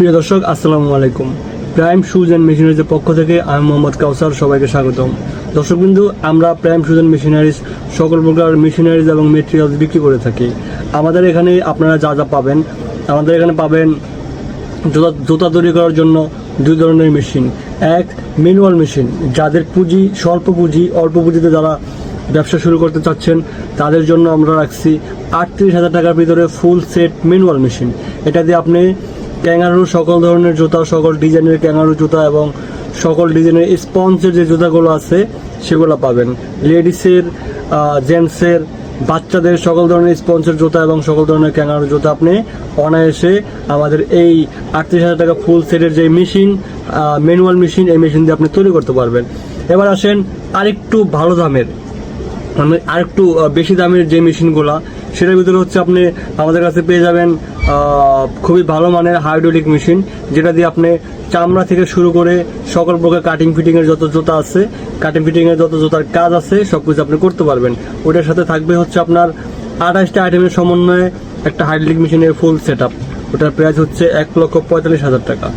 প্রিয় দর্শক, আসসালামু আলাইকুম। প্রাইম শুজ অ্যান্ড মেশিনারিজের পক্ষ থেকে আমি মোহাম্মদ কাউসার, সবাইকে স্বাগতম। দর্শকবিন্দু আমরা প্রাইম শুজ অ্যান্ড মেশিনারিজ সকল প্রকার মেশিনারিজ এবং মেটেরিয়ালস বিক্রি করে থাকি। আমাদের এখানে আপনারা যা যা পাবেন, আমাদের এখানে পাবেন জুতা জুতা তৈরি করার জন্য দুই ধরনের মেশিন এক ম্যানুয়াল মেশিন যাদের পুঁজি, স্বল্প পুঁজি, অল্প পুঁজিতে যারা ব্যবসা শুরু করতে চাচ্ছেন, তাদের জন্য আমরা রাখছি আটত্রিশ হাজার টাকার ভিতরে ফুল সেট ম্যানুয়াল মেশিন এটা দিয়ে আপনি ক্যাঙ্গারু, সকল ধরনের জুতা, সকল ডিজাইনের ক্যাঙ্গারু জুতা এবং সকল ডিজাইনের স্পঞ্জের যে জুতাগুলো আছে, সেগুলো পাবেন। লেডিসের জেন্টসের, বাচ্চাদের সকল ধরনের স্পঞ্জের জুতা এবং সকল ধরনের ক্যাঙ্গারু জুতা আপনি অনায়াসে আমাদের এই আটত্রিশ হাজার টাকা ফুল সেটের যে মেশিন ম্যানুয়াল মেশিন, এই মেশিন দিয়ে আপনি তৈরি করতে পারবেন। এবার আসেন আরেকটু ভালো দামের। মানে আরেকটু বেশি দামের যে মেশিনগুলো, সেটার ভিতরে হচ্ছে আপনি আমাদের কাছে পেয়ে যাবেন খুবই ভালো মানের হাইড্রোলিক মেশিন, যেটা দিয়ে আপনি চামড়া থেকে শুরু করে সকল প্রকার কাটিং ফিটিংয়ের যত জুতা আছে কাটিং ফিটিংয়ের যত জুতার কাজ আছে সব কিছু আপনি করতে পারবেন। ওটার সাথে থাকবে হচ্ছে আপনার আঠাশটা আইটেমের সমন্বয়ে একটা হাইড্রোলিক মেশিনের ফুল সেট আপ ওটার প্রাইস হচ্ছে এক লক্ষ পঁয়তাল্লিশ হাজার টাকা।